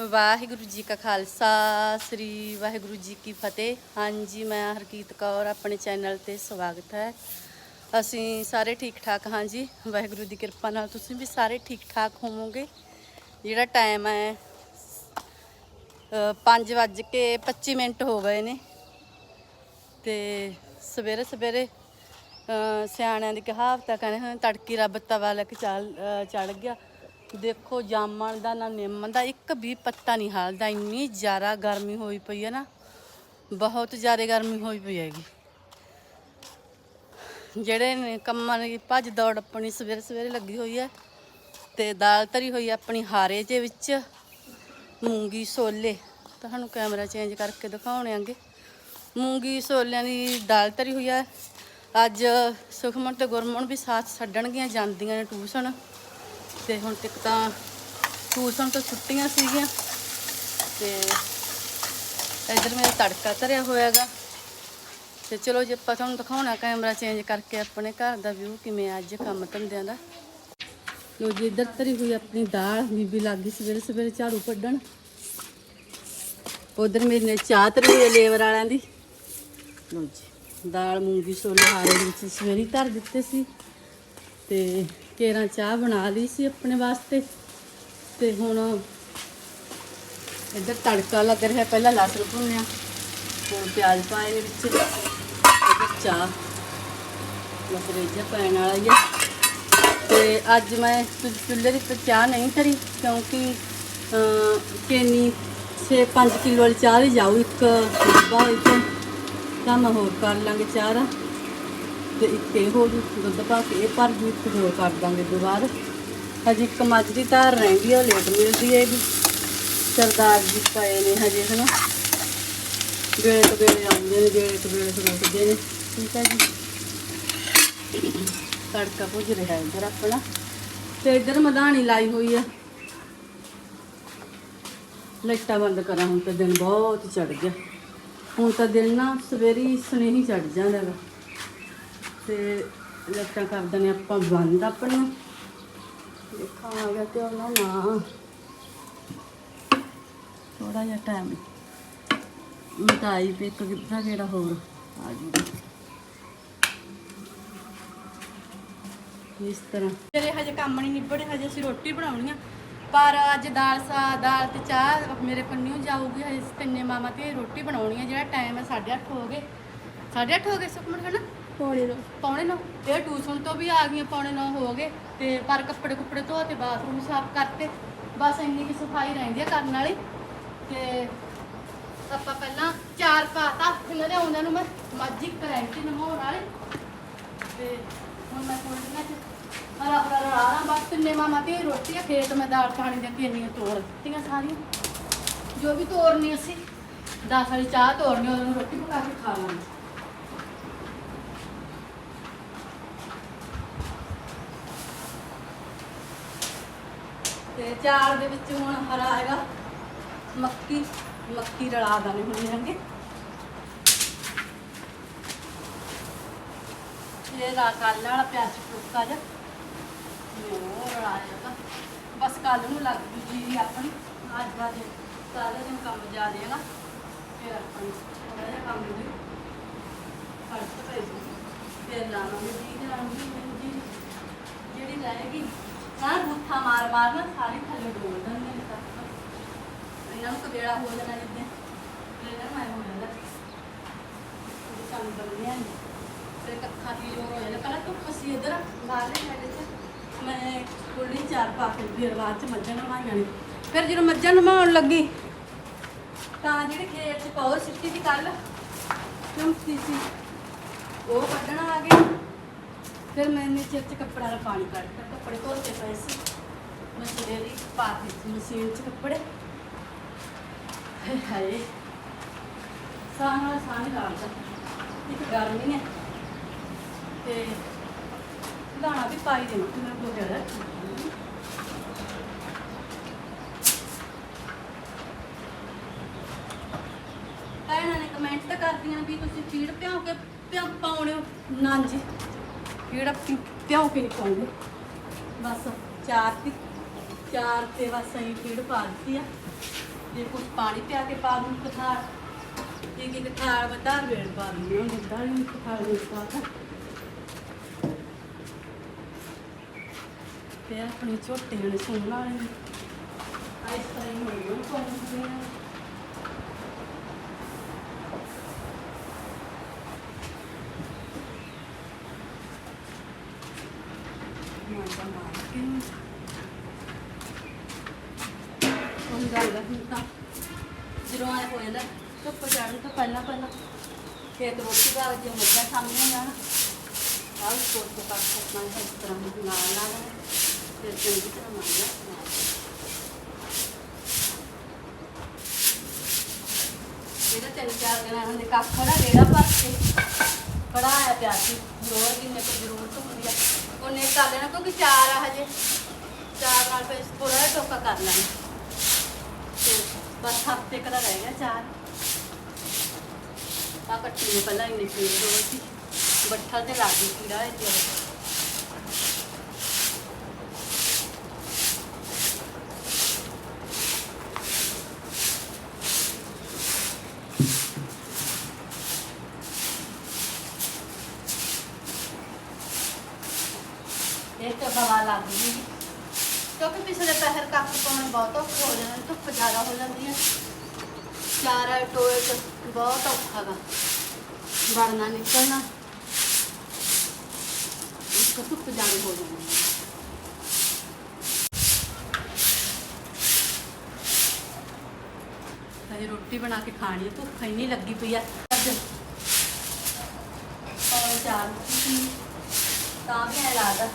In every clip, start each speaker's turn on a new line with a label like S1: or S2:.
S1: ਵਾਹਿਗੁਰੂ ਜੀ ਕਾ ਖਾਲਸਾ, ਸ੍ਰੀ ਵਾਹਿਗੁਰੂ ਜੀ ਕੀ ਫਤਿਹ। ਹਾਂਜੀ, ਮੈਂ ਹਰਕੀਤ ਕੌਰ, ਆਪਣੇ ਚੈਨਲ ਤੇ ਸਵਾਗਤ ਹੈ। ਅਸੀਂ ਸਾਰੇ ਠੀਕ ਠਾਕ ਹਾਂ ਜੀ ਵਾਹਿਗੁਰੂ ਦੀ ਕਿਰਪਾ ਨਾਲ ਤੁਸੀਂ ਵੀ ਸਾਰੇ ਠੀਕ ਠਾਕ ਹੋਵੋਗੇ? ਜਿਹੜਾ ਟਾਈਮ ਹੈ 5 ਵੱਜ ਕੇ 25 ਮਿੰਟ ਹੋ ਗਏ ਨੇ। ਤੇ ਸਵੇਰੇ ਸਵੇਰੇ ਸਿਆਣਿਆਂ ਦੀ ਕਹਾਵਤ ਕਹਿੰਦੇ ਹਨ, ਤੜਕੀ ਰੱਬ ਤਵਾ ਲੈ ਕੇ ਚੜ ਗਿਆ। ਦੇਖੋ, ਜਾਮਣ ਦਾ ਨਾ ਨਿੰਮ ਦਾ ਇੱਕ ਵੀ ਪੱਤਾ ਨਹੀਂ ਹਾਲਦਾ। ਇੰਨੀ ਜ਼ਿਆਦਾ ਗਰਮੀ ਹੋਈ ਪਈ ਹੈ ਨਾ, ਬਹੁਤ ਜ਼ਿਆਦਾ ਗਰਮੀ ਹੋਈ ਪਈ ਹੈਗੀ। ਜਿਹੜੇ ਨੇ ਕੰਮਾਂ ਦੀ ਭੱਜ ਦੌੜ ਆਪਣੀ ਸਵੇਰੇ ਸਵੇਰੇ ਲੱਗੀ ਹੋਈ ਹੈ ਤੇ ਦਾਲ ਧਰੀ ਹੋਈ ਆਪਣੀ ਹਾਰੇ ਦੇ ਵਿੱਚ ਮੂੰਗੀ ਸੋਲੇ ਤੁਹਾਨੂੰ ਕੈਮਰਾ ਚੇਂਜ ਕਰਕੇ ਦਿਖਾਉਣੇ ਆਂਗੇ। ਮੂੰਗੀ ਸੋਲਿਆਂ ਦੀ ਦਾਲ ਧਰੀ ਹੋਈ ਹੈ ਅੱਜ ਸੁਖਮਨ ਤੇ ਗੁਰਮਨ ਵੀ ਸਾਥ ਛੱਡਣਗੀਆਂ, ਜਾਂਦੀਆਂ ਨੇ ਟਿਊਸ਼ਨ। ਤੇ ਹੁਣ ਤੱਕ ਤਾਂ ਟਿਊਸ਼ਨ ਤੋਂ ਛੁੱਟੀਆਂ ਸੀਗੀਆਂ ਤੇ ਇੱਧਰ ਮੇਰਾ ਤੜਕਾ ਧਰਿਆ ਹੋਇਆਗਾ। ਤੇ ਚਲੋ ਜੇ, ਆਪਾਂ ਤੁਹਾਨੂੰ ਦਿਖਾਉਣਾ ਕੈਮਰਾ ਚੇਂਜ ਕਰਕੇ ਆਪਣੇ ਘਰ ਦਾ ਵਿਊ ਕਿਵੇਂ ਆ ਅੱਜ ਕੰਮ ਧੰਦਿਆਂ ਦਾ। ਲੋ ਜੀ, ਇੱਧਰ ਧਰੀ ਹੋਈ ਆਪਣੀ ਦਾਲ ਬੀਬੀ ਲੱਗੀ ਸਵੇਰੇ ਸਵੇਰੇ ਝਾੜੂ ਕੱਢਣ। ਉਧਰ ਮੇਰੇ ਨੇ ਚਾਹ ਧਰੀ ਹੈ ਲੇਬਰ ਵਾਲਿਆਂ ਦੀ। ਲੋ ਜੀ, ਦਾਲ ਮੂੰਗੀ ਛੋਲੇ ਹਾਰੇ ਦੇ ਵਿੱਚ ਸਵੇਰੇ ਧਰ ਦਿੱਤੇ ਸੀ। ਤੇ ਕੇਰਾਂ ਚਾਹ ਬਣਾ ਲਈ ਸੀ ਆਪਣੇ ਵਾਸਤੇ। ਤੇ ਹੁਣ ਇੱਧਰ ਤੜਕਾ ਲੱਗ ਰਿਹਾ ਪਹਿਲਾਂ ਲਸਣ ਭੁੰਨਿਆ ਹੁਣ ਪਿਆਜ਼ ਪਾਏ ਨੇ ਵਿੱਚ। ਇੱਧਰ ਚਾਹ ਮਸਰੇਜਾ ਪੈਣ ਵਾਲਾ ਹੀ ਹੈ ਤੇ ਅੱਜ ਮੈਂ ਚੁ- ਚੁੱਲ੍ਹੇ ਦੀ ਚਾਹ ਨਹੀਂ ਧਰੀ ਕਿਉਂਕਿ ਅਮ, ਕੇਨੀ 6-5 ਕਿਲੋ ਵਾਲੀ ਚਾਹ ਦੀ ਜਾਊ ਇੱਕ ਡੱਬਾ ਵਿੱਚ ਕੰਮ ਹੋਰ ਕਰ ਲਾਂਗੇ ਚਾਹ ਦਾ। ਤੇ ਇੱਕ ਇਹ ਹੋ ਜੂ ਦੁੱਧ ਪਾ ਕੇ ਇਹ ਭਰ ਜੂ ਇੱਕ ਹੋਰ ਕਰ ਦਾਂਗੇ ਦੁਬਾਰਾ। ਹਜੇ ਇੱਕ ਮੱਝ ਦੀ ਧਾਰ ਰਹਿੰਦੀ ਆ ਉਹ ਲੇਟ ਮਿਲਦੀ ਹੈ ਇਹਦੀ। ਸਰਦਾਰ ਜੀ ਪਏ ਨੇ ਹਜੇ, ਹਨਾ? ਵੇਲੇ ਤੋਂ ਵੇਲੇ ਆਉਂਦੇ ਨੇ ਵੇਲੇ ਤੋਂ ਵੇਲੇ ਰੁਕਦੇ ਨੇ। ਠੀਕ ਹੈ ਜੀ। ਤੜਕਾ ਭੁੱਜ ਰਿਹਾ ਹੈ ਇੱਧਰ ਆਪਣਾ। ਤੇ ਇੱਧਰ ਮਧਾਣੀ ਲਾਈ ਹੋਈ ਆ। ਲਾਈਟਾਂ ਬੰਦ ਕਰਾਂ, ਹੁਣ ਤਾਂ ਦਿਨ ਬਹੁਤ ਚੜ ਗਿਆ। ਹੁਣ ਤਾਂ ਦਿਨ ਨਾ ਸਵੇਰੀ ਸੁਨੇਹੀ ਚੜ ਜਾਂਦਾ ਵਾ। ਤੇ ਲਾਈਟਾਂ ਕਰ ਦਨੇ ਆਪਾਂ ਬੰਦ ਆਪਣਾ। ਦੇਖਾਂ ਆ ਗਿਆ ਤੇ ਉਹਨਾਂ ਨਾ। ਥੋੜਾ ਜਿਹਾ ਟਾਈਮ ਮਟਾਈ ਤੇ ਇੱਕ ਕਿੱਦਾਂ ਕਿਹੜਾ ਹੋਰ ਆ ਜੂਗਾ ਇਸ ਤਰ੍ਹਾਂ। ਤੇਰੇ ਹਜੇ ਕੰਮ ਨਹੀਂ ਨਿਬੜੇ ਹਜੇ ਅਸੀਂ ਰੋਟੀ ਬਣਾਉਣੀ ਆ। ਪਰ ਅੱਜ ਦਾਲ ਸਾ ਦਾਲ ਤੇ ਚਾਹ ਮੇਰੇ ਕੰਨਿਓ ਜਾਊਗੀ ਹਜੇ ਅਸੀਂ ਤਿੰਨੇ ਮਾਮਾ ਤੇ ਰੋਟੀ ਬਣਾਉਣੀ ਆ। ਜਿਹੜਾ ਟਾਈਮ ਹੈ 8:30 ਹੋ ਗਏ। 8:30 ਹੋ ਗਏ ਸੁਖਮਨ ਹੈ ਨਾ ਪੌਣੇ 9 ਪੌਣੇ 9 ਇਹ ਟਿਊਸ਼ਨ ਤੋਂ ਵੀ ਆ ਗਈਆਂ, ਪੌਣੇ 9 ਹੋ ਗਏ। ਤੇ ਪਰ ਕੱਪੜੇ ਕੁੱਪੜੇ ਧੋ ਤੇ ਬਾਥਰੂਮ ਸਾਫ਼ ਕਰਤੇ। ਬਸ ਇੰਨੀ ਕਿ ਸਫ਼ਾਈ ਰਹਿੰਦੀ ਆ ਕਰਨ ਵਾਲੀ। ਤੇ ਆਪਾਂ ਪਹਿਲਾਂ ਚਾਰ ਪਾਤਾ। ਇਹਨਾਂ ਦੇ ਆਉਂਦਿਆਂ ਨੂੰ ਮੈਂ ਮੱਝੀ ਕਰੈਂਟੀ ਨਮਾਉਣ ਵਾਲੇ। ਤੇ ਹੁਣ ਮੈਂ ਕੋਲਡੀਆਂ ਚ ਹਰਾ ਹਰਾ ਰਲਾ ਬਸ ਤਿੰਨੇ ਮਾਮਾ ਤੇ ਰੋਟੀ ਆ, ਖੇਤ ਮੈਂ ਦਾਲ ਪਾਣੀ ਦੇ ਕਿੰਨੀਆਂ ਤੋੜ ਦਿੱਤੀਆਂ ਸਾਰੀਆਂ। ਜੋ ਵੀ ਤੋੜਨੀ ਅਸੀਂ ਦਸ ਵਾਲੀ ਚਾਹ ਤੋੜਨੀ ਉਹਨੂੰ ਰੋਟੀ ਪਕਾ ਕੇ ਖਾ ਲਾਂਗੇ। ਤੇ ਚਾਰ ਦੇ ਵਿੱਚ ਹੁਣ ਹਰਾ ਹੈਗਾ। ਮੱਕੀ ਮੱਕੀ ਰਲਾ ਦਾਂਗੇ ਹੁਣ ਜਾਂਗੇ ਇਹ ਰਾ ਕੱਲ ਵਾਲਾ ਪਿਆਜ਼ ਟੁੱਕਾ ਜਾ ਉਹ ਰਲਾ ਬਸ ਕੱਲ ਨੂੰ ਲੱਗ ਜੂ ਜੀ ਆਪਣੀ। ਅੱਜ ਦਾ ਦਿਨ ਸਾਰਾ ਦਿਨ ਕੰਮ ਜਾ ਦੇਗਾ ਫਿਰ ਆਪਣੀ ਥੋੜਾ ਜਿਹਾ ਕੰਮ ਜੀ ਫ਼ਰਕ ਪੈ ਜੂ। ਫਿਰ ਲਾਵਾਂਗੇ ਜੀ ਲਾਵਾਂਗੇ ਜੀ ਜਿਹੜੀ ਲਾਏਗੀ ਨਾ ਬੁੱਥਾ ਮਾਰ ਮਾਰ ਨਾ ਸਾਰੀ ਥੱਲੇ ਡੋਲ ਦਿੰਦੇ ਨੇ ਤੱਕ ਇਹਨਾਂ ਨੂੰ ਕਬੇੜਾ ਹੋ। ਜਾਣਾ ਜਿੱਦਾਂ ਇਹਨਾਂ ਨੂੰ ਐ ਹੋ। ਜਾਂਦਾ ਇਹ ਕੰਮ ਬੰਨਿਆ ਫਿਰ ਕੱਖਾਂ ਦੀ ਲੋੜ ਹੋ ਜਾਂਦਾ ਪਹਿਲਾਂ ਧੁੱਪ ਸੀ ਇੱਧਰ। ਬਾਹਰਲੇ ਸਾਡੇ ਚ ਮੈਂ ਕੁੱਲੀ ਚਾਰ ਪਾ ਕੇ ਫਿਰ ਬਾਅਦ ਚ ਮੱਝਾਂ ਨਵਾਈਆਂ ਨੇ ਫਿਰ ਜਦੋਂ ਮੱਝਾਂ ਨਵਾਉਣ ਲੱਗੀ, ਤਾਂ ਜਿਹੜੇ ਖੇਤ ਚ ਪਾਵਰ ਸਿੱਟੀ ਦੀ ਕੱਲ ਚਮਕਦੀ ਸੀ। ਉਹ ਕੱਢਣ ਆ ਗਏ। ਫਿਰ ਮੈਨੇ ਚਿਰ ਚ ਕੱਪੜਾ ਦਾ ਪਾਣੀ ਕੱਢਤਾ ਕੱਪੜੇ ਧੋਤੇ ਪਏ ਸੀ। ਮੈਂ ਸਵੇਰੇ ਪਾ ਦਿੱਤੀ ਮਸ਼ੀਨ ਚ ਕੱਪੜੇ। ਹਾਏ ਹਾਏ। ਸਾਹ ਲੱਗਦਾ। ਇੱਕ ਗਰਮੀ ਹੈ ਤੇ ਦਾਣਾ ਵੀ ਪਾਈ ਦੇਣਾ ਤੇ ਮੈਂ ਕੋ ਗਿਆ ਭੈਣਾਂ ਨੇ ਕਮੈਂਟ ਤਾਂ ਕਰਦੀਆਂ ਵੀ ਤੁਸੀਂ ਫੀਡ ਭਿਉਂ ਕੇ ਭਿਉਂ ਪਾਉਣੇ ਹੋ। ਨਾ ਜੀ। ਫੀਡ ਭਿਉਂ ਕੇ ਨਹੀਂ ਪਾਉਂਦੇ। ਬਸ ਚਾਰ ਤੀ ਚਾਰ ਤੇ ਬਸ ਅਸੀਂ ਫੀਡ ਪਾ ਦਿੱਤੀ ਆ। ਜੇ ਕੁਝ ਪਾਣੀ ਪਿਆ ਕੇ ਪਾ ਦੂੰ ਕਥਾਰ ਇੱਕ ਇੱਕ ਥਾਲ ਬਤਾ ਵੇੜ ਪਾ ਦੂੰ। ਉਹ ਜਿੱਦਾਂ ਹੀ ਕਥਾਰ ਵੇੜ ਪਾ ਤਾ। ਤੇ ਆਪਣੀ ਝੋਟੀ ਨੂੰ ਸੁਣ ਵਾਲੀ ਆਈਸ ਕਰੀਮ ਹੋਈ ਉਹ ਪਾਉਂਦੇ ਆ ਮਾਤਾ ਮਾਰ ਕੇ ਹੁਣ ਗੱਲ ਆ ਹੁਣ ਤਾਂ ਜਦੋਂ ਆਏ ਹੋ ਜਾਂਦਾ ਧੁੱਪ ਚੜ੍ਹਨ ਤੋਂ ਪਹਿਲਾਂ ਪਹਿਲਾਂ ਖੇਤ ਰੋਟੀ ਦਾ ਜੇ ਮੱਝਾਂ ਸਾਹਮਣੇ ਜਾਣ ਆਹ ਕੋਟ ਤੋਂ ਕੱਟ ਸਕਣਾ ਇਸ ਤਰ੍ਹਾਂ ਨਾਲ ਨਾਲ ਫਿਰ ਚੰਗੀ ਤਰ੍ਹਾਂ ਮਾਰਨਾ ਇਹਦਾ ਤਿੰਨ ਚਾਰ ਦਿਨਾਂ ਹੁੰਦੇ ਕੱਖ ਖੜਾ ਰੇੜਾ ਭਰ ਕੇ, ਖੜਾ ਆਇਆ ਪਿਆ ਸੀ ਲੋੜ ਦੀ ਮੇਰੇ ਕੋਲ ਜ਼ਰੂਰਤ ਹੁੰਦੀ ਆ ਉਹਨੇ ਕਰ ਲੈਣਾ ਕਿਉਂਕਿ ਚਾਰ ਆ ਹਜੇ, ਚਾਰ ਨਾਲ ਫਿਰ ਥੋੜਾ ਜਿਹਾ ਟੋਕਾ ਕਰ ਲੈਣਾ। ਤੇ ਬਸ ਹਫ਼ਤੇ ਕਦਾ ਰਹਿ ਗਿਆ ਚਾਰ। ਆ ਕੱਟੀ ਨੂੰ ਪਹਿਲਾਂ ਇੰਨੇ ਪੀੜ ਹੋ ਸੀ ਬੱਠਲ ਤੇ ਲੱਗ ਗਈ ਕੀੜਾ ਇਹ ਤੇ ਇਹ ਤਾਂ ਹਵਾ ਲੱਗ ਗਈ ਕਿਉਂਕਿ ਪਿਛਲੇ ਪਹਿਰ ਕੱਖ ਪਾਉਣ ਬਹੁਤ ਔਖਾ ਹੋ ਜਾਂਦਾ, ਧੁੱਪ ਜ਼ਿਆਦਾ ਹੋ ਜਾਂਦੀ ਹੈ। ਚਾਰ ਟੋਏ ਚ ਬਹੁਤ ਔਖਾ ਗਾ। ਵੜਨਾ ਨਿਕਲਣਾ ਇੱਕ ਧੁੱਪ ਜ਼ਿਆਦਾ ਹੋ ਜਾਂਦੀ ਹੈ ਹਜੇ ਰੋਟੀ ਬਣਾ ਕੇ ਖਾਣੀ ਹੈ ਭੁੱਖ ਹੀ ਨਹੀਂ ਲੱਗੀ ਪਈ ਆ ਅੱਜ ਔਰ ਚਾਰ ਸੀ ਤਾਂ ਵੀ ਐ ਲੱਗਦਾ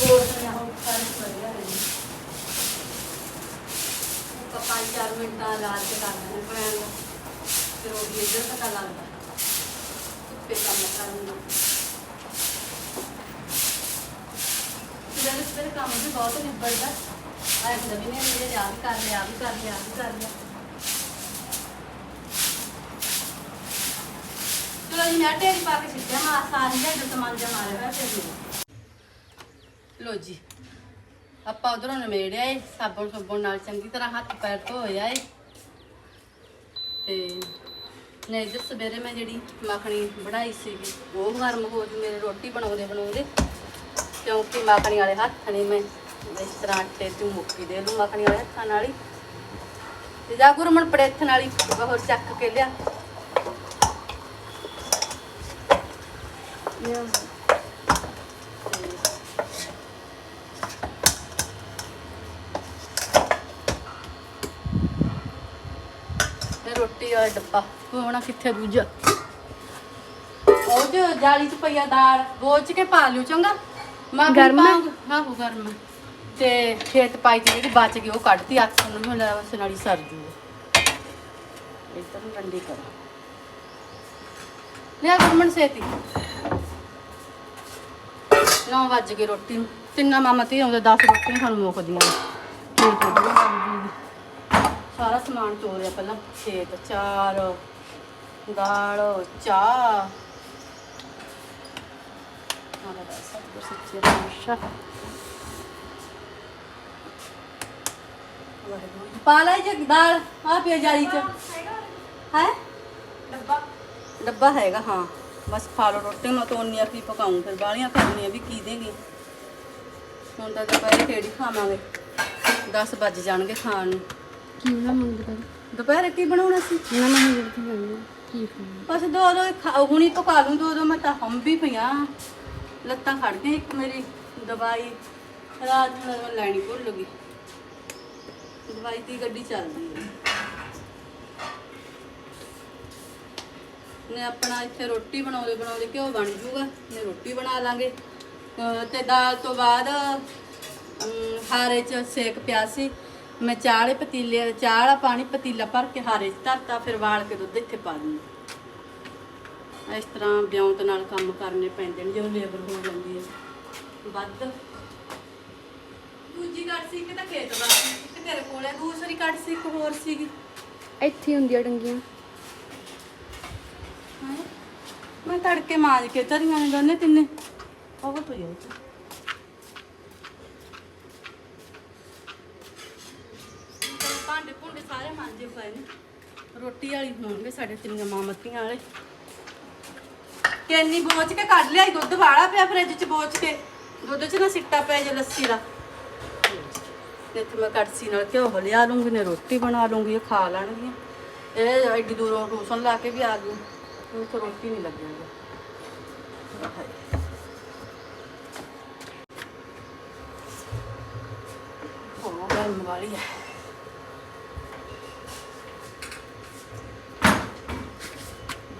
S1: ਹੋਰ ਤਾਂ ਹੋ ਕਰ ਵਧੀਆ ਰਹੀ ਉਹ ਪੰਜ ਚਾਰ ਮਿੰਟਾਂ ਲਾਲ ਕੇ ਕਰ ਲੈਣੇ ਪੈਣ ਫਿਰ ਉਹ ਵੀ ਇੱਧਰ ਪਤਾ ਲੱਗਦਾ ਧੁੱਪੇ ਕੰਮ ਕਰਨ ਜਦੋਂ ਸਵੇਰੇ ਕੰਮ ਵੀ ਬਹੁਤ ਨਿਬੜਦਾ ਆਏ ਤਾਂ ਵੀ ਨੇ ਮੇਰੇ ਯਾਦ ਕਰ ਲਿਆ ਵੀ ਕਰ ਲਿਆ ਵੀ ਕਰ ਲਿਆ ਚਲੋ ਜੀ ਮੈਂ ਢੇਰੀ ਪਾ ਕੇ ਸਿੱਟਿਆ ਮਾ ਸਾਰੀ ਜਿਹੜਾ ਸਮਾਨ ਜਮਾ ਰਿਹਾ ਹੋਇਆ ਫਿਰ ਦੇ ਲੋ ਜੀ, ਆਪਾਂ ਉਧਰੋਂ ਨਮੇੜਿਆ ਏ ਸਾਬਣ ਸੁਬਣ ਨਾਲ ਚੰਗੀ ਤਰ੍ਹਾਂ ਹੱਥ ਪੈਰ ਧੋਇਆ ਏ ਤੇ ਨੇ ਇੱਧਰ ਸਵੇਰੇ ਮੈਂ ਜਿਹੜੀ ਮੱਖਣੀ ਬਣਾਈ ਸੀਗੀ, ਉਹ ਗਰਮ ਹੋ ਗਈ, ਮੇਰੇ ਰੋਟੀ ਬਣਾਉਂਦੇ ਬਣਾਉਂਦੇ ਕਿਉਂਕਿ ਮੱਖਣੀ ਵਾਲੇ ਹੱਥ ਨੇ ਮੈਂ ਇਸ ਤਰ੍ਹਾਂ ਆਟੇ ਤੇ ਮੁੱਕੀ ਦੇ ਲੂ ਮੱਖਣੀ ਵਾਲੇ ਹੱਥਾਂ ਨਾਲ ਹੀ। ਤੇ ਜਾ ਗੁਰਮਣ ਪੜੇਥ ਨਾਲ ਹੀ ਹੋਰ ਚੱਕ ਕੇ ਲਿਆ। ਤੇ ਰੋਟੀ ਵਾਲਾ ਡੱਬਾ। ਹੋਣਾ ਕਿੱਥੇ ਦੂਜਾ? ਉਹ ਜੋ ਜਾਲੀ ਚ ਪਈਆ ਦਾਲ ਗੋਚ ਕੇ ਪਾ ਲਿਓ ਚੰਗਾ। ਮੈਂ
S2: ਗਰਮ ਹੈ?
S1: ਹਾਂ ਉਹ ਗਰਮ ਹੈ। ਤੇ ਖੇਤ ਪਾਈ ਤੇ ਜਿਹੜੀ ਬਚ ਗਈ ਉਹ ਕੱਢਤੀ ਅੱਖ ਨੂੰ ਮੈਨੂੰ ਲੱਗਾ ਉਸ ਨਾਲ ਹੀ ਸਰ ਜੂ। ਇਧਰ ਨੂੰ ਡੰਡੀ ਕਰ। ਲਿਆ ਗੁਰਮਨ ਸੇਤੀ। 9 ਵਜ ਗਏ ਰੋਟੀ ਨੂੰ। ਤਿੰਨਾਂ ਮਾਮਾ ਤੇ ਆਉਂਦੇ 10 ਰੋਟੀਆਂ ਸਾਨੂੰ ਮੁੱਕਦੀਆਂ ਖੇਤ ਉੱਧਰੋਂ ਲੱਗ ਜੂਗੀ। ਸਾਰਾ ਸਮਾਨ ਤੋਰਿਆ ਪਹਿਲਾਂ ਖੇਤ ਚਾਰ ਦਾਲ ਚਾਹ। ਆਲਾ ਦਾ ਸਭ ਕੁਝ ਸੱਚੇ ਪਾਤਸ਼ਾਹ ਵਾਹਿਗੁਰੂ। ਪਾ ਲੈ ਜੇ ਦਾਲ ਆ ਪਿਆ ਜਾਲੀ ਚ। ਹੈ?
S2: ਡੱਬਾ।
S1: ਡੱਬਾ ਹੈਗਾ ਹਾਂ। ਬਸ ਖਾ ਲਓ ਰੋਟੀ ਮੈਂ ਤਾਂ ਉਨੀਆਂ ਕੀ ਪਕਾਉਂ ਫਿਰ ਬਾਲੀਆਂ ਕਰਨੀਆਂ ਵੀ ਕੀ ਦੇਂਗੇ ਹੁਣ ਤਾਂ ਦੁਪਹਿਰੇ ਖੇੜੀ ਖਾਵਾਂਗੇ। 10 ਵੱਜ ਜਾਣਗੇ ਖਾਣ ਨੂੰ।
S2: ਕੀ ਨਾ ਮੰਗਦਾ?
S1: ਦੁਪਹਿਰੇ ਕੀ ਬਣਾਉਣਾ ਸੀ?
S2: ਨਾ ਮੈਂ ਹੁਣ ਕੀ
S1: ਬਸ ਦੋ ਦੋ ਖਾ- ਹੁਣੀ ਪਕਾ ਲੂੰ ਦੋ ਦੋ ਮੈਂ ਤਾਂ ਹਮ ਵੀ ਪਈਆਂ। ਲੱਤਾਂ ਖੜ ਗਈਆਂ ਇੱਕ ਮੇਰੀ ਦਵਾਈ ਰਾਤ ਨੂੰ ਮੈਂ ਲੈਣੀ ਭੁੱਲ ਗਈ। ਦਵਾਈ ਦੀ ਗੱਡੀ ਚੱਲਦੀ ਹੈ ਨੇ ਆਪਣਾ ਇੱਥੇ ਰੋਟੀ ਬਣਾਉਂਦੇ ਬਣਾਉਂਦੇ ਘਿਓ ਬਣ ਜੂਗਾ ਨੇ ਰੋਟੀ ਬਣਾ ਲਾਂਗੇ। ਅਹ ਤੇ ਦਾਲ ਤੋਂ ਬਾਅਦ ਅਮ, ਹਾਰੇ ਚ ਸੇਕ ਪਿਆ ਸੀ। ਮੈਂ ਚਾਹ ਵਾਲੇ ਪਤੀਲੇ ਚਾਹ ਵਾਲਾ ਪਾਣੀ ਪਤੀਲਾ ਭਰ ਕੇ ਹਾਰੇ ਚ ਧਰਤਾ ਫਿਰ ਵਾਲ ਕੇ ਦੁੱਧ ਇੱਥੇ ਪਾ ਦਿੰਦੀ। ਇਸ ਤਰ੍ਹਾਂ ਵਿਉਂਤ ਨਾਲ ਕੰਮ ਕਰਨੇ ਪੈਂਦੇ ਨੇ ਜਦੋਂ ਲੇਬਰ ਹੋ ਜਾਂਦੀ ਹੈ। ਵੱਧ। ਦੂਜੀ ਕੱਟ ਸੀ ਕਿ ਤਾਂ ਖੇਤ ਵਾਸਤੇ ਇੱਕ ਤੇਰੇ ਕੋਲ ਹੈ ਦੂਸਰੀ ਕੱਟ ਸੀ ਇੱਕ ਹੋਰ ਸੀਗੀ।
S2: ਇੱਥੇ ਹੁੰਦੀਆਂ ਡੰਗੀਆਂ?
S1: ਮੈਂ ਤੜਕੇ ਮਾਂਜ ਕੇ ਧਰੀਆਂ ਨੇ ਦੋਨੇ ਤਿੰਨੇ। ਉਹ ਪਈ ਉਹ 'ਚ। ਸਾਰੇ ਮਾਂਜੇ ਪਏ ਨੇ। ਰੋਟੀ ਵਾਲੀ ਹੋਣਗੇ ਸਾਡੇ ਤਿੰਨੀਆਂ ਮਾਮਤੀਆਂ ਵਾਲੇ। ਕੈਨੀ ਬੋਚ ਕੇ ਕੱਢ ਲਿਆਈ, ਦੁੱਧ ਵਾਲਾ ਪਿਆ ਫਰਿੱਜ 'ਚ ਬੋਚ ਕੇ। ਦੁੱਧ 'ਚ ਨਾ ਸਿੱਟਾ ਪੈ ਜੇ ਲੱਸੀ ਦਾ। ਇੱਥੇ ਮੈਂ ਕੜਛੀ ਨਾਲ ਘਿਓ ਲਿਆ ਲੂੰਗੀ, ਨੇ ਰੋਟੀ ਬਣਾ ਲੂੰਗੀ, ਇਹ ਖਾ ਲੈਣਗੀਆਂ। ਇਹ ਐਡੀ ਦੂਰੋਂ ਟੂਸ਼ਨ ਲਾ ਕੇ ਵੀ ਆ ਗਈ। ਹੁਣ ਤਾਂ ਰੋਟੀ ਨਹੀਂ ਲੱਗੇਗੀ ਹੋ ਵਾਲੀ ਹੈ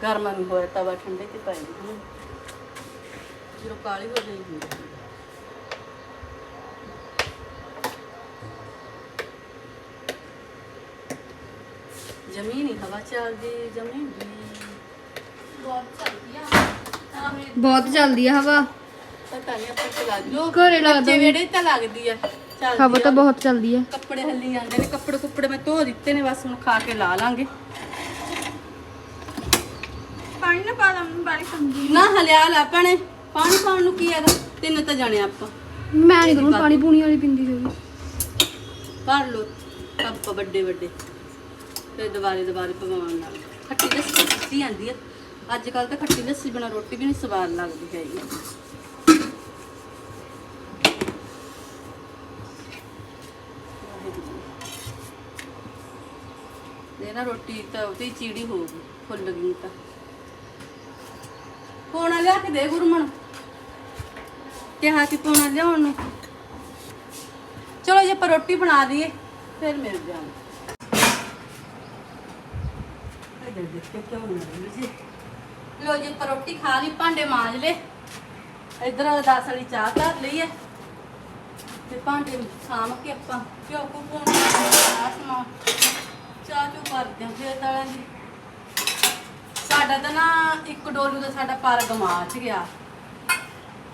S1: ਗਰਮ ਨਹੀਂ ਹੋਇਆ ਤਵਾ ਠੰਡੇ ਤੇ ਪਾਈ ਦੀ ਜਦੋਂ ਕਾਲੀ ਹੋ ਜਾਏਗੀ। ਜ਼ਮੀਨ ਹੀ ਹਵਾ ਚੱਲਦੀ ਜ਼ਮੀਨ ਦੀ ਬਹੁਤ ਚੱਲਦੀ ਆ। ਤਾਂ ਮੇਰੇ
S2: ਬਹੁਤ ਚੱਲਦੀ ਆ ਹਵਾ।
S1: ਪਤਾ ਨਹੀਂ ਆਪਾਂ ਚਲਾ ਲੋ
S2: ਘਰੇ ਲੱਗਦਾ
S1: ਬੱਚੇ
S2: ਵੀ-
S1: ਵੇੜੇ ਤਾਂ ਲੱਗਦੀ ਆ। ਚੱਲਦੀ
S2: ਹਵਾ ਤਾਂ
S1: ਆ।
S2: ਬਹੁਤ ਚੱਲਦੀ ਆ।
S1: ਕੱਪੜੇ ਹੱਲੀ ਜਾਂਦੇ ਨੇ ਕੱਪੜੇ ਕੁੱਪੜੇ ਮੈਂ ਧੋ ਦਿੱਤੇ ਨੇ ਬਸ ਹੁਣ ਖਾ ਕੇ ਲਾ ਲਾਂਗੇ।
S2: ਪਾਣੀ ਨਾ ਪਾ ਲਾਂ ਬਾਰੀ ਸਮਝੀ
S1: ਨਾ ਹਲਿਆ ਲਾ ਭੈਣੇ ਪਾਣੀ ਪਾਉਣ ਨੂੰ ਕੀ ਹੈਗਾ ਤਿੰਨ ਤਾਂ ਜਾਣੇ ਆਪਾਂ।
S2: ਮੈਂ ਨਹੀਂ ਕਰੂੰ ਪਾਣੀ ਪੂਣੀ ਵਾਲੀ ਪਿੰਦੀ ਹੋਈ
S1: ਭਰ ਲੋ ਕੱਪ ਵੱਡੇ ਵੱਡੇ। ਤੇ ਦੁਬਾਰੇ ਦੁਬਾਰੇ ਪਵਾਉਣ ਨਾਲ। ਖੱਟੀ ਲੱਸੀ ਖੱਟੀ ਆਂਦੀ ਆ। ਅੱਜ ਕੱਲ ਤਾਂ ਖੱਟੀ ਲੱਸੀ ਬਿਨਾ ਰੋਟੀ ਵੀ ਨਹੀਂ ਸਵਾਦ ਲੱਗਦੀ ਹੈਗੀ। ਇਹ ਨਾ ਰੋਟੀ ਤਾਂ ਉਹਦੀ ਚੀੜੀ ਹੋਊਗੀ ਫੁੱਲ ਗਈ ਤਾਂ। ਪੋਣਾ ਲਿਆ ਕੇ ਦੇ ਗੁਰਮਣ ਕਿਹਾ ਕਿ ਪੋਣਾ ਲਿਆਉਣ ਨੂੰ। ਚਲੋ ਜੇ, ਆਪਾਂ ਰੋਟੀ ਬਣਾ ਦਈਏ, ਫਿਰ ਮਿਲ ਜਾਵਾਂਗੇ। ਅਜੇ ਲੋ ਜੀ, ਆਪਾਂ ਰੋਟੀ ਖਾ ਲਈ, ਭਾਂਡੇ ਮਾਂਜ ਲਏ। ਇਧਰ 10 ਵਾਲੀ ਚਾਹ ਧਰ ਲਈ ਹੈ। ਤੇ ਭਾਂਡੇ ਸਾਂਭ ਕੇ ਆਪਾਂ ਘਿਓ ਕੋ ਪਾਉਣਾ ਸਮਾਂ ਚਾਹ ਚੋ ਕਰਦੇ ਹਾਂ ਫਿਰ ਤਾਲਾਂ ਦੀ। ਸਾਡਾ ਤਾਂ ਨਾ ਇੱਕ ਡੋਲੂ ਦਾ ਸਾਡਾ ਪਰ ਗਮਾਚ ਗਿਆ।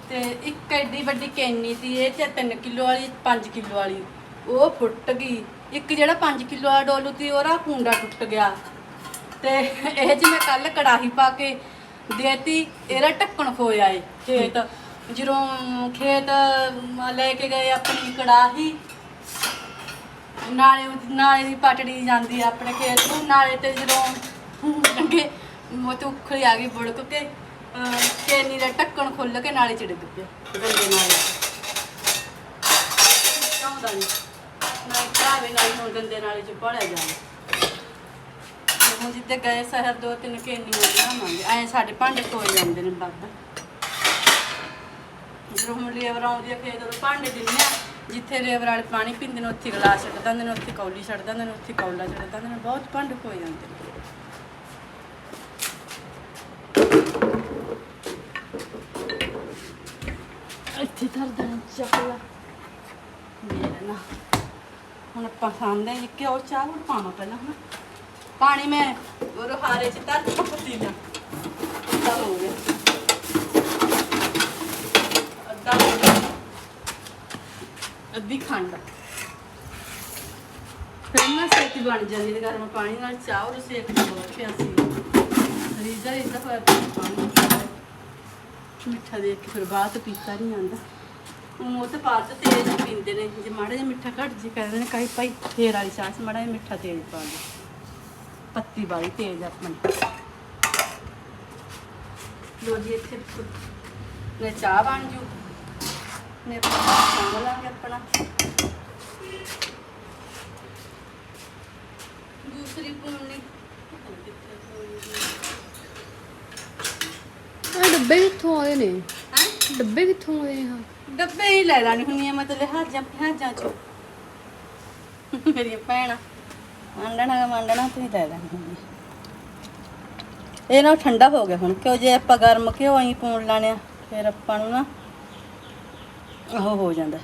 S1: ਤੇ ਇੱਕ ਐਡੀ ਵੱਡੀ ਕੈਨੀ ਸੀ, ਇਹ ਚ 3 ਕਿਲੋ ਵਾਲੀ 5 ਕਿਲੋ ਵਾਲੀ। ਉਹ ਫੁੱਟ ਗਈ। ਇੱਕ ਜਿਹੜਾ 5 ਕਿਲੋ ਵਾਲਾ ਡੋਲੂ ਸੀ, ਉਹਦਾ ਕੁੰਡਾ ਟੁੱਟ ਗਿਆ। ਤੇ ਇਹ ਚ ਮੈਂ ਕੱਲ ਕੜਾਹੀ ਪਾ ਕੇ ਦੇਤੀ, ਇਹਦਾ ਢੱਕਣ ਖੋਇਆ ਏ ਖੇਤ। ਜਦੋਂ ਖੇਤ ਲੈ ਕੇ ਗਏ ਆਪਣੀ ਕੜਾਹੀ, ਨਾਲੇ ਨਾਲੇ ਦੀ ਪਟੜੀ ਜਾਂਦੀ ਆ ਆਪਣੇ ਖੇਤ ਨੂੰ, ਨਾਲੇ ਤੇ ਜਦੋਂ ਲੱਗੇ ਮੋ ਤੇ ਉਖਲੀ ਆ ਗਈ ਬੁੜਕ ਕੇ ਅਹ, ਕੇਨੀ ਦਾ ਢੱਕਣ ਖੁੱਲ ਕੇ ਨਾਲੇ ਚ ਡਿੱਗ ਪਿਆ ਗੰਦੇ ਨਾਲੇ। ਚਾਹੁੰਦਾ ਨਹੀਂ ਨਾ ਕਾਵੇ ਨਾਲ ਹੁਣ ਗੰਦੇ ਨਾਲੇ ਚ ਪੜਿਆ ਜਾਂਦਾ ਹੁਣ ਜਿੱਤੇ ਗਏ ਸ਼ਹਿਰ ਦੋ ਤਿੰਨ ਕੇਨੀਆਂ ਬਣਾਵਾਂਗੇ ਐ ਸਾਡੇ ਭਾਂਡੇ ਧੋਏ ਜਾਂਦੇ ਨੇ ਬਾਬਾ। ਜਦੋਂ ਹੁਣ ਲੇਬਰ ਆਉਂਦੀ ਆ ਖੇਤ ਉਹ ਭਾਂਡੇ ਦਿੰਦੇ ਆ ਜਿੱਥੇ ਲੇਬਰ ਵਾਲੇ ਪਾਣੀ ਪੀਂਦੇ ਨੇ ਉੱਥੇ ਗਲਾਸ ਛੱਡ ਦਿੰਦੇ ਨੇ ਉੱਥੇ ਕੌਲੀ ਛੱਡ ਦਿੰਦੇ ਨੇ ਉੱਥੇ ਕੌਲਾ ਛੱਡ ਦਿੰਦੇ ਨੇ ਬਹੁਤ ਭਾਂਡੇ ਹੋਏ ਜਾਂਦੇ ਨੇ। ਇੱਥੇ ਧਰ ਦੇਣਾ ਚੱਕਲਾ ਮੇਰੇ ਨਾ ਹੁਣ ਆਪਾਂ ਸਾਹਮਣੇ ਇੱਕ ਹੋਰ ਚਾਹ, ਹੁਣ ਪਾਵਾਂ ਪਹਿਲਾਂ ਹੁਣ ਪਾਣੀ ਮੈਂ ਉਹ ਹਾਰੇ ਚ ਧਰ ਦਿੱਤਾ ਪਤੀਲਾ ਅੱਧਾ ਹੋ ਗਿਆ। ਅੱਧਾ ਹੋ ਗਿਆ। ਅੱਧੀ ਖੰਡ। ਫਿਰ ਨਾ ਛੇਤੀ ਬਣ ਜਾਂਦੀ ਤੇ ਗਰਮ ਪਾਣੀ ਨਾਲ ਚਾਹ ਉਹ ਸੇਕ ਦੀ ਬਹੁਤ ਸੀ। ਰੀਜ਼ਾ ਇਹਦਾ ਹੋਇਆ ਪਿਆ। ਮਿੱਠਾ ਦੇਖ ਕੇ ਫਿਰ ਬਾਅਦ ਚ ਪੀਤਾ ਨਹੀਂ ਜਾਂਦਾ। ਹੁਣ ਉਹ ਤਾਂ ਬਾਅਦ ਤੇਜ਼ ਪੀਂਦੇ ਨੇ, ਜੇ ਮਾੜਾ ਜਿਹਾ ਮਿੱਠਾ ਘੱਟ ਜੀ ਕਹਿੰਦੇ ਨੇ ਕਈ ਭਾਈ ਫੇਰ ਵਾਲੀ ਚਾਹ 'ਚ ਮਾੜਾ ਜਿਹਾ ਮਿੱਠਾ ਤੇਜ਼ ਪਾ ਦੇ। ਪੱਤੀ ਵਾਲੀ ਤੇਜ਼ ਆਪਣੀ। ਲੋ ਜੀ ਇੱਥੇ ਨੇ ਚਾਹ ਬਣ ਜੂ। ਨੇ ਆਪਾਂ ਲਾਂਗੇ ਆਪਣਾ। ਦੂਸਰੀ ਪੂਣੀ
S2: ਆ ਡੱਬੇ ਕਿੱਥੋਂ ਆਏ ਨੇ?
S1: ਹਾਂ?
S2: ਡੱਬੇ ਕਿੱਥੋਂ ਆਏ ਨੇ ਹਾਂ
S1: ਡੱਬੇ ਹੀ ਲੈ ਲੈਣੀ ਹੁੰਦੀ ਆ ਮਤਲਬ ਹਾਜਾਂ ਹਾਜਾਂ ਚ ਮੇਰੀ ਭੈਣ ਮੰਡਣਾ ਮੰਡਣਾ ਤੂੰ ਹੀ ਲੈ ਲੈਣੀ ਹੁੰਦੀ। ਆ। ਇਹ ਨਾ ਠੰਡਾ ਹੋ ਗਿਆ ਹੁਣ ਕਿਉਂ ਜੇ ਆਪਾਂ ਗਰਮ ਘਿਓ ਆਈ ਪੂਣ ਲਾਣੇ ਆ ਫਿਰ ਆਪਾਂ ਨੂੰ ਨਾ ਉਹ ਹੋ ਜਾਂਦਾ।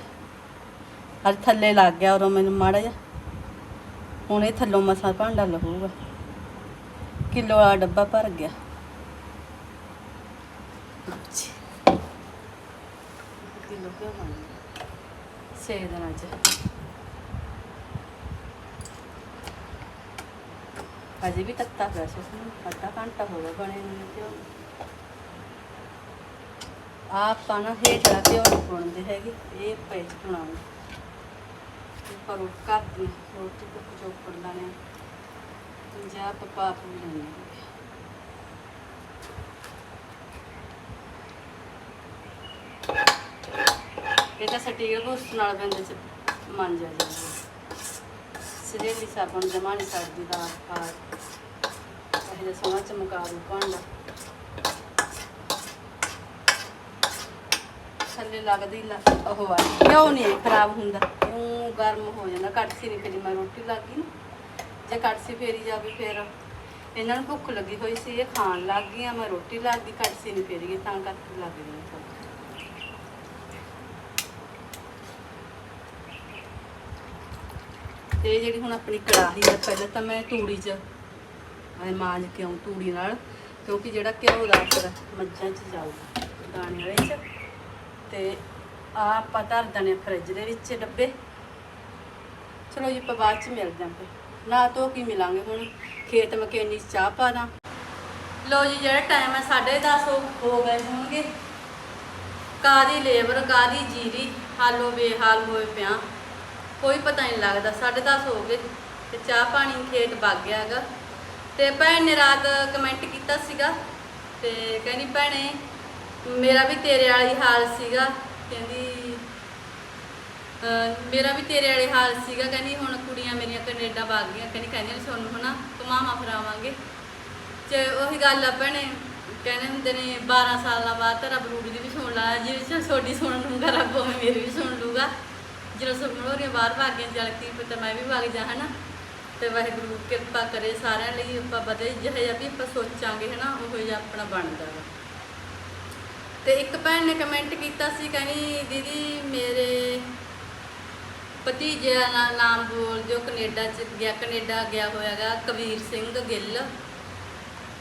S1: ਅੱਜ ਥੱਲੇ ਲੱਗ ਗਿਆ ਉਦੋਂ ਮੈਨੂੰ ਮਾੜਾ ਜਿਹਾ। ਹੁਣ ਇਹ ਥੱਲੋਂ ਮਸਾ ਭਾਂਡਾ ਲਹੂਗਾ। ਕਿਲੋ ਵਾਲਾ ਡੱਬਾ ਭਰ ਗਿਆ। ਕਿਲੋ ਕਿਉਂ ਦਿਨਾਂ ਚ ਅਜੇ ਵੀ ਤੱਤਾ ਪਿਆ ਸੀ ਉਸਨੂੰ ਅੱਧਾ ਘੰਟਾ ਹੋ ਗਿਆ ਬਣੇ ਨੂੰ ਕਿਉਂ ਆਪ ਪਾਣਾ ਹੇਠ ਲਾ ਕੇ ਉਹ ਪਾਉਂਦੇ ਹੈਗੇ ਇਹ ਬਣਾਉਣਾ ਆਪਾਂ ਰੋਟ ਕਰ ਦੀ ਰੋਟੀ ਕੁੱਕ ਚੋਪੜ ਲਾਣੇ ਜਾਂ ਪਪਾ ਪੂ ਲੈਣੇ ਇਹ ਤਾਂ ਸਟੀਲ ਬੂਸ ਨਾਲ ਬੰਦੇ ਚ ਮੰਨ ਜਾ ਜਾਂਦਾ ਸਰੀਰ ਸਾਬਣ ਜਮਾ ਨਹੀਂ ਸਕਦੀ ਦਾ ਆਕਾਰ ਇਹ ਸੋਹਣਾ ਚਮਕਾ ਰੂ ਭਾਂਡਾ। ਥੱਲੇ ਲੱਗਦੀ ਉਹ ਆ ਕਿਉਂ ਨਹੀਂ ਖਰਾਬ ਹੁੰਦਾ। ਉਹ ਗਰਮ ਹੋ ਜਾਂਦਾ ਕੜਛੀ ਨਹੀਂ ਫੇਰੀ ਮੈਂ ਰੋਟੀ ਲੱਗੀ ਨਾ। ਜੇ ਕੜਛੀ ਫੇਰੀ ਜਾਵੇ ਫਿਰ ਇਹਨਾਂ ਨੂੰ ਭੁੱਖ ਲੱਗੀ ਹੋਈ ਸੀ, ਇਹ ਖਾਣ ਲੱਗ ਗਈਆਂ, ਮੈਂ ਰੋਟੀ ਲੱਗ ਗਈ ਕੜਛੀ ਨਹੀਂ ਫੇਰੀ ਗਈ ਤਾਂ ਕਰਕੇ ਲੱਗ ਗਈ। ਤੇ ਇਹ ਜਿਹੜੀ ਹੁਣ ਆਪਣੀ ਕੜਾਹੀ ਆ, ਪਹਿਲਾਂ ਤਾਂ ਮੈਂ ਤੂੜੀ 'ਚ ਮੈਂ ਮਾਂਜ ਕੇ ਆਉਂ ਤੂੜੀ ਨਾਲ, ਕਿਉਂਕਿ ਜਿਹੜਾ ਘਿਓ ਦਾ ਅਸਰ ਮੱਝਾਂ 'ਚ ਜਾਊਗਾ, ਦਾਣੇ ਵਾਲੇ 'ਚ। ਤੇ ਆ ਆਪਾਂ ਧਰ ਦਨੇ ਫਰਿੱਜ ਦੇ ਵਿੱਚ ਡੱਬੇ। ਚਲੋ ਜੀ, ਆਪਾਂ ਬਾਅਦ 'ਚ ਮਿਲਦੇ ਆਂ ਫਿਰ। ਨਾ ਤੋਂ ਕੀ ਮਿਲਾਂਗੇ ਹੁਣ? ਖੇਤ ਮਕੇਨੀ 'ਚ ਚਾਹ ਪਾ ਦਾਂ। ਲੋ ਜੀ, ਜਿਹੜਾ ਟਾਈਮ ਹੈ 10:30 ਹੋ ਗਏ ਹੋਣਗੇ। ਕਾਦੀ ਲੇਬਰ ਕਾਦੀ ਜੀਰੀ? ਹਾਲੋ ਬੇਹਾਲ ਹੋਏ ਪਿਆ। ਕੋਈ ਪਤਾ ਨਹੀਂ ਲੱਗਦਾ 10:30 ਹੋ ਗਏ ਤੇ ਚਾਹ ਪਾਣੀ ਖੇਤ ਵਗ ਗਿਆ ਹੈਗਾ। ਤੇ ਭੈਣ ਨੇ ਰਾਤ ਕਮੈਂਟ ਕੀਤਾ ਸੀਗਾ ਤੇ ਕਹਿੰਦੀ, ਭੈਣੇ, ਮੇਰਾ ਵੀ ਤੇਰੇ ਵਾਲੀ ਹਾਲ ਸੀਗਾ। ਕਹਿੰਦੀ ਮੇਰਾ ਵੀ ਤੇਰੇ ਵਾਲੇ ਹਾਲ ਸੀਗਾ। ਕਹਿੰਦੀ, ਹੁਣ ਕੁੜੀਆਂ ਮੇਰੀਆਂ ਕੈਨੇਡਾ ਵਗ ਗਈਆਂ। ਕਹਿੰਦੀ ਕਹਿੰਦੀ ਨੇ ਤੁਹਾਨੂੰ ਹਨਾ ਕਮਾਵਾ ਫਰਾਵਾਂਗੇ। ਤੇ ਉਹੀ ਗੱਲ ਆ ਭੈਣੇ, ਕਹਿੰਦੇ ਹੁੰਦੇ ਨੇ 12 ਸਾਲਾਂ ਬਾਅਦ ਤਾਂ ਰੱਬ ਰੂੜੀ ਦੀ ਵੀ ਸੁਣ ਲਾ, ਜੇ ਤੁਹਾਡੀ ਸੁਣ ਨੂੰ ਰੱਬ ਉਵੇਂ ਮੇਰੀ ਵੀ ਸੁਣ ਲੂਗਾ ਜਦੋਂ ਸੁਣੋਰੀਆਂ ਬਾਹਰ ਭਾਗ ਗਈਆਂ ਜਲ ਕੀ ਪਤਾ ਮੈਂ ਵੀ ਵਗ ਜਾ, ਹਨਾ? ਤੇ ਵਾਹਿਗੁਰੂ ਕਿਰਪਾ ਕਰੇ ਸਾਰਿਆਂ ਲਈ, ਆਪਾਂ ਵਧੇ ਜਿਹੇ ਜਿਹਾ ਵੀ ਆਪਾਂ ਸੋਚਾਂਗੇ, ਹਨਾ, ਉਹ ਜਿਹਾ ਆਪਣਾ ਬਣਦਾ ਵਾ। ਤੇ ਇੱਕ ਭੈਣ ਨੇ ਕਮੈਂਟ ਕੀਤਾ ਸੀ, ਕਹਿੰਦੀ, ਦੀਦੀ, ਮੇਰੇ ਭਤੀਜੇ ਦਾ ਨਾਮ ਬੋਲ ਦਿਓ ਕੈਨੇਡਾ ਚ ਗਿਆ, ਕੈਨੇਡਾ ਗਿਆ ਹੋਇਆਗਾ, ਕਬੀਰ ਸਿੰਘ ਗਿੱਲ।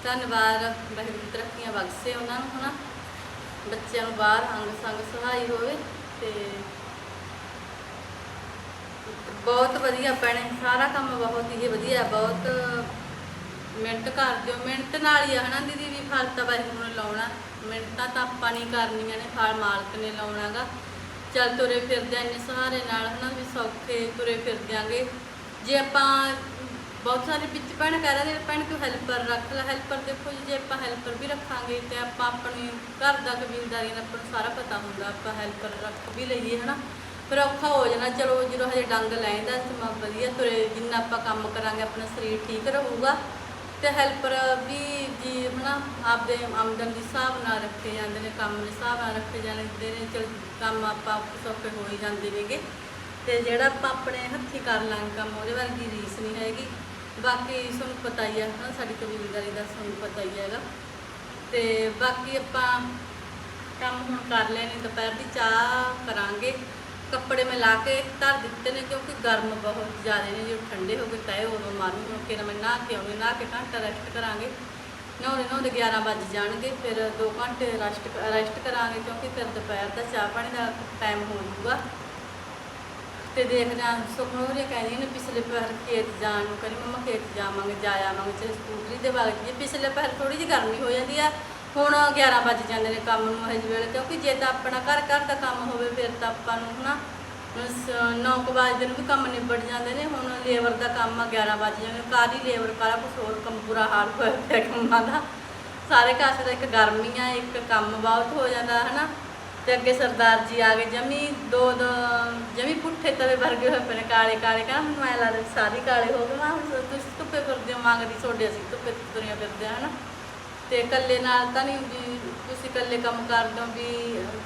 S1: ਧੰਨਵਾਦ, ਵਾਹਿਗੁਰੂ ਤਰੱਕੀਆਂ ਬਖਸ਼ੇ ਉਹਨਾਂ ਨੂੰ, ਹਨਾ? ਬੱਚਿਆਂ ਨੂੰ ਬਾਹਰ ਅੰਗ ਸੰਗ ਸਹਾਈ ਹੋਵੇ ਤੇ ਬਹੁਤ ਵਧੀਆ ਭੈਣੇ, ਸਾਰਾ ਕੰਮ ਬਹੁਤ ਹੀ ਵਧੀਆ, ਬਹੁਤ ਮਿਹਨਤ ਕਰਦੇ ਹੋ। ਮਿਹਨਤ ਨਾਲ ਹੀ ਆ ਹਨਾ ਦੀਦੀ ਵੀ ਫਲ ਤਾਂ ਵਾਹਿਗੁਰੂ ਨੇ ਲਾਉਣਾ। ਮਿਹਨਤਾਂ ਤਾਂ ਆਪਾਂ ਨਹੀਂ ਕਰਨੀਆਂ ਨੇ, ਫਲ ਮਾਲਕ ਨੇ ਲਾਉਣਾਗਾ। ਚੱਲ ਤੁਰੇ ਫਿਰਦੇ ਆਂ ਇੰਨੇ ਸਹਾਰੇ ਨਾਲ ਹਨਾ, ਵੀ ਸੌਖੇ ਤੁਰੇ ਫਿਰਦਿਆਂਗੇ ਜੇ ਆਪਾਂ ਬਹੁਤ ਸਾਰੇ ਵਿੱਚ ਭੈਣ ਕਹਿ ਰਹੇ ਨੇ ਭੈਣ ਕੋਈ ਹੈਲਪਰ ਰੱਖ ਲੈ, ਹੈਲਪਰ ਦੇਖੋ ਜੀ, ਜੇ ਆਪਾਂ ਹੈਲਪਰ ਵੀ ਰੱਖਾਂਗੇ ਤੇ ਆਪਾਂ ਆਪਣੀ ਘਰ ਦਾ ਕਬੀਲਦਾਰੀ ਦਾ ਆਪਾਂ ਨੂੰ ਸਾਰਾ ਪਤਾ ਹੁੰਦਾ, ਆਪਾਂ ਹੈਲਪਰ ਰੱਖ ਵੀ ਲਈਏ ਹਨਾ। ਫਿਰ ਔਖਾ ਹੋ ਜਾਣਾ, ਚਲੋ ਜਦੋਂ ਹਜੇ ਡੰਗ ਲੈਂਦਾ ਸਮਾਂ ਵਧੀਆ ਤੁਰੇ ਜਿੰਨਾ ਆਪਾਂ ਕੰਮ ਕਰਾਂਗੇ, ਆਪਣਾ ਸਰੀਰ ਠੀਕ ਰਹੂਗਾ ਤੇ ਹੈਲਪਰ ਵੀ ਜੀ ਹਨਾ, ਆਪਦੇ ਆਮਦਨ ਦੇ ਹਿਸਾਬ ਨਾਲ ਰੱਖੇ ਜਾਂਦੇ ਨੇ, ਕੰਮ ਦੇ ਹਿਸਾਬ ਨਾਲ ਰੱਖੇ ਜਾਂਦੇ ਨੇ, ਚਲ ਕੰਮ ਆਪਾਂ ਸੌਖੇ ਹੋ ਹੀ ਜਾਂਦੇ ਨੇਗੇ ਤੇ ਜਿਹੜਾ ਆਪਾਂ ਆਪਣੇ ਹੱਥੀ ਕਰ ਲਾਂਗੇ ਕੰਮ, ਉਹਦੇ ਵਰਗੀ ਰੀਸ ਨਹੀਂ ਹੈਗੀ। ਬਾਕੀ ਤੁਹਾਨੂੰ ਪਤਾ ਹੀ ਹੈ ਹਨਾ, ਸਾਡੀ ਕਬੀਲਦਾਰੀ ਦਾ ਤੁਹਾਨੂੰ ਪਤਾ ਹੀ ਹੈਗਾ। ਤੇ ਬਾਕੀ ਆਪਾਂ ਕੰਮ ਹੁਣ ਕਰ ਲੈਣੇ, ਦੁਪਹਿਰ ਦੀ ਚਾਹ ਕਰਾਂਗੇ। ਕੱਪੜੇ ਮੈਂ ਲਾ ਕੇ ਧਰ ਦਿੱਤੇ ਨੇ ਕਿਉਂਕਿ ਗਰਮ ਬਹੁਤ ਜ਼ਿਆਦਾ ਨੇ ਜਦੋਂ ਠੰਡੇ ਹੋ ਗਏ ਤੈ ਉਦੋਂ ਮਾਰੂ ਕਿਉਂਕਿ ਨਾ ਮੈਂ ਨਹਾ ਕੇ ਆਉਂਦੀ ਨਹਾ ਕੇ ਘੰਟਾ ਰੈਸਟ ਕਰਾਂਗੇ। ਨਹਾਉਂਦੇ ਨਹਾਉਂਦੇ 11 ਵੱਜ ਜਾਣਗੇ, ਫਿਰ 2 ਘੰਟੇ ਰੈਸਟ ਰੈਸਟ ਕਰਾਂਗੇ ਕਿਉਂਕਿ ਫਿਰ ਦੁਪਹਿਰ ਦਾ ਚਾਹ ਪਾਣੀ ਦਾ ਟਾਈਮ ਹੋ ਜਾਊਗਾ। ਤੇ ਦੇਖਦੇ ਹਾਂ ਸੁਖਨੋਰੀਆ ਕਹਿੰਦੀ ਨੇ ਪਿਛਲੇ ਪਹਿਰ ਖੇਤ ਜਾਣ ਨੂੰ, ਕਹਿੰਦੀ ਮੰਮਾ ਖੇਤ ਜਾਵਾਂਗੇ, ਜਾ ਆਵਾਂਗੇ ਤੇ ਸਕੂਟਰੀ ਦੇ ਵੱਲ ਜੀ ਪਿਛਲੇ ਪਹਿਰ ਥੋੜੀ ਜਿਹੀ ਗਰਮੀ ਹੋ ਜਾਂਦੀ ਆ ਹੁਣ 11 ਵੱਜ ਜਾਂਦੇ ਨੇ ਕੰਮ ਨੂੰ ਇਹ ਵੇਲੇ, ਕਿਉਂਕਿ ਜੇ ਤਾਂ ਆਪਣਾ ਘਰ ਘਰ ਦਾ ਕੰਮ ਹੋਵੇ, ਫਿਰ ਤਾਂ ਆਪਾਂ ਨੂੰ ਹਨਾ 9 ਵਜੇ ਨੂੰ ਵੀ ਕੰਮ ਨਿਬੜ ਜਾਂਦੇ ਨੇ। ਹੁਣ ਲੇਬਰ ਦਾ ਕੰਮ ਆ 11 ਵਜ ਜਾਂਦੇ ਕਾਦੀ ਲੇਬਰ ਕਾਲਾ ਕੁਛ ਹੋਰ ਕੰਮ, ਬੁਰਾ ਹਾਲ ਹੋਇਆ ਪਿਆ ਕੰਮਾਂ ਦਾ। ਸਾਰੇ ਕਾਸੇ ਦਾ ਇੱਕ ਗਰਮੀ ਆ, ਇੱਕ ਕੰਮ ਬਹੁਤ ਹੋ ਜਾਂਦਾ ਹਨਾ। ਤੇ ਅੱਗੇ ਸਰਦਾਰ ਜੀ ਆ ਗਏ, ਜਮੀ ਦੋ ਦੋ, ਜਮੀ ਪੁੱਠੇ ਤਵੇ ਵਰਗੇ ਹੋਏ ਪਏ ਕਾਲੇ ਕਾਲੇ। ਕਾ ਮੈਨੂੰ ਐ ਲੱਗਦਾ ਵੀ ਸਾਰੇ ਕਾਲੇ ਹੋ ਗਏ। ਮੈਂ ਕਿਹਾ, ਤੁਸੀਂ ਧੁੱਪੇ ਫਿਰਦੇ ਹੋ, ਮੰਗਦੀ ਛੋਡੇ ਅਸੀਂ ਧੁੱਪੇ ਤੁਰੀਆਂ ਫਿਰਦੇ ਹਾਂ ਹਨਾ। ਤੇ ਇਕੱਲੇ ਨਾਲ ਤਾਂ ਨਹੀਂ ਵੀ ਤੁਸੀਂ ਇਕੱਲੇ ਕੰਮ ਕਰਦੇ ਹੋ ਵੀ,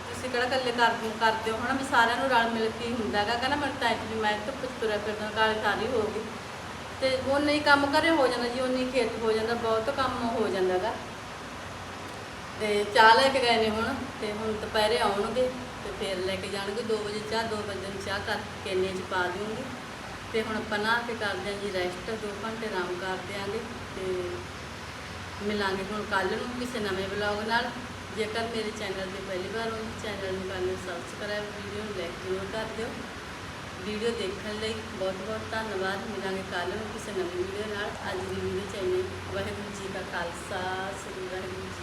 S1: ਤੁਸੀਂ ਕਿਹੜਾ ਇਕੱਲੇ ਕਰ ਕਰਦੇ ਹੋ? ਹਨਾ ਵੀ ਸਾਰਿਆਂ ਨੂੰ ਰਲ ਮਿਲ ਕੇ ਹੀ ਹੁੰਦਾ ਹੈਗਾ, ਕਹਿੰਦਾ ਮੈਨੂੰ ਤਾਂ ਐਂ ਵੀ ਮੈਂ ਧੁੱਪ 'ਚ ਤੁਰਿਆ ਫਿਰਦਾ ਕਾਲੇ ਸਾਰੀ ਹੋ ਗਈ ਤੇ ਉਹ ਹੀ ਕੰਮ ਕਰੇ ਹੋ ਜਾਂਦਾ ਜੀ ਉਨੀ ਖੇਤ ਹੋ ਜਾਂਦਾ, ਬਹੁਤ ਕੰਮ ਹੋ ਜਾਂਦਾ ਹੈਗਾ। ਤੇ ਚਾਹ ਲੈ ਕੇ ਗਏ ਨੇ ਹੁਣ, ਤੇ ਹੁਣ ਦੁਪਹਿਰੇ ਆਉਣਗੇ, ਤੇ ਫਿਰ ਲੈ ਕੇ ਜਾਣਗੇ 2 ਵਜੇ ਚਾਹ 2 ਵਜੇ ਨੂੰ ਚਾਹ ਕਰਕੇ ਕੇਲੇ 'ਚ ਪਾ ਦਿਓਗੇ। ਤੇ ਹੁਣ ਆਪਾਂ ਨਾ ਕੇ ਕਰਦੇ ਹਾਂ ਜੀ ਰੈਸਟ 2 ਘੰਟੇ ਆਰਾਮ ਕਰ ਦਿਆਂਗੇ, ਤੇ ਮਿਲਾਂਗੇ ਹੁਣ ਕੱਲ ਨੂੰ ਕਿਸੇ ਨਵੇਂ ਵਲੌਗ ਨਾਲ ਜੇਕਰ ਮੇਰੇ ਚੈਨਲ ਤੇ ਪਹਿਲੀ ਵਾਰ ਹੋ ਚੈਨਲ ਨੂੰ ਕਰ ਲਿਓ ਸਬਸਕ੍ਰਾਈਬ ਵੀਡੀਓ ਨੂੰ ਲਾਈਕ ਜ਼ਰੂਰ ਕਰ ਦਿਓ ਵੀਡੀਓ ਦੇਖਣ ਲਈ ਬਹੁਤ ਬਹੁਤ ਧੰਨਵਾਦ ਮਿਲਾਂਗੇ ਕੱਲ ਨੂੰ ਕਿਸੇ ਨਵੀਂ ਵੀਡੀਓ ਨਾਲ ਅੱਜ ਦੀ ਵੀਡੀਓ ਚਾਹੀਏ ਵਾਹਿਗੁਰੂ ਜੀ ਕਾ ਖਾਲਸਾ ਸ੍ਰੀ ਵਾਹਿਗੁਰੂ ਜੀ ਕੀ